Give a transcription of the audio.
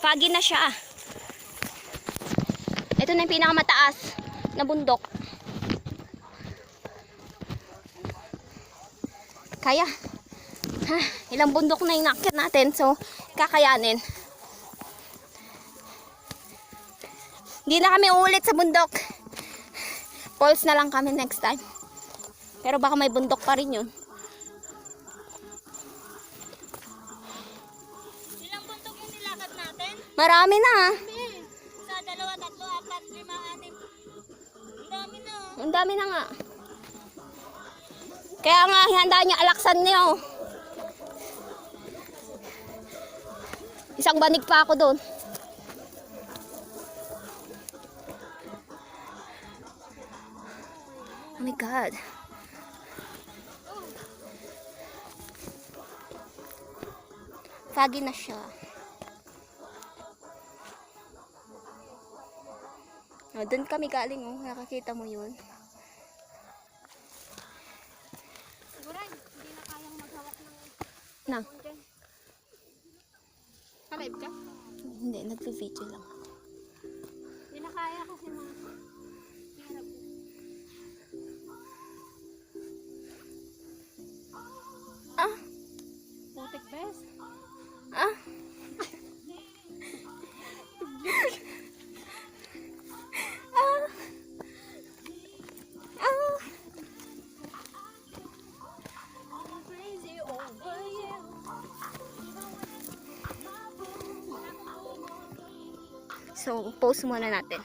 Foggy na siya. Ito na yung pinakamataas na bundok. Kaya. Ha, ilang bundok na inakit natin. So, kakayanin. Hindi na kami uulit sa bundok. Falls na lang kami next time. Pero baka may bundok pa rin yun. Marami na. Sa dalawa, tatlo, apat, lima, anim. Ang dami na. Ang dami na nga. Kaya nga, handa niya alaksan niyo. Isang banig pa ako doon. Oh my God. Foggy na siya. Oh, doon kami galing, oh. Nakakita mo yun. Siguro, hindi na kayang maghawak ng Na. Kalive ka? hindi, nagpo-video lang. Hindi na kaya kasi mga So, post muna natin.